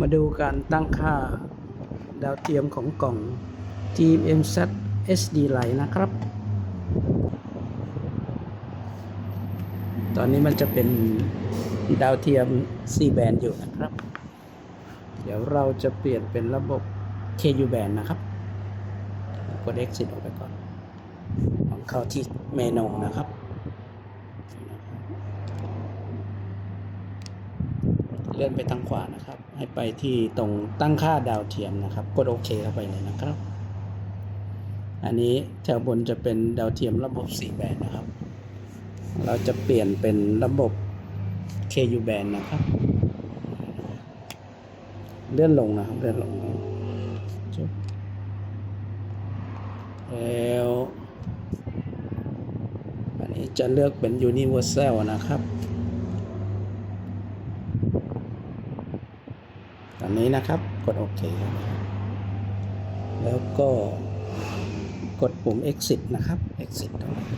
มาดูการตั้งค่าดาวเทียมของกล่อง GMZ SD Lite นะครับ ตอนนี้มันจะเป็นดาวเทียม C band อยู่นะครับ เดี๋ยวเราจะเปลี่ยนเป็นระบบ KU band นะครับกด exit ออกไปก่อนลองเข้าที่เมนูนะครับ เลื่อนไปทางขวานะครับ ให้ไปที่ตรงตั้งค่าดาวเทียมนะครับ กดโอเคเข้าไปเลยนะครับ อันนี้แถวบนจะเป็นดาวเทียมระบบ 4 แบนนะครับ เราจะเปลี่ยนเป็นระบบ KU band นะครับ เลื่อนลงนะครับ เลื่อนลงจบแล้วอันนี้จะเลือกเป็น Universal นะครับ ตอนนี้นะครับ กดโอเค แล้วก็กดปุ่ม exit นะครับ exit ตรงนี้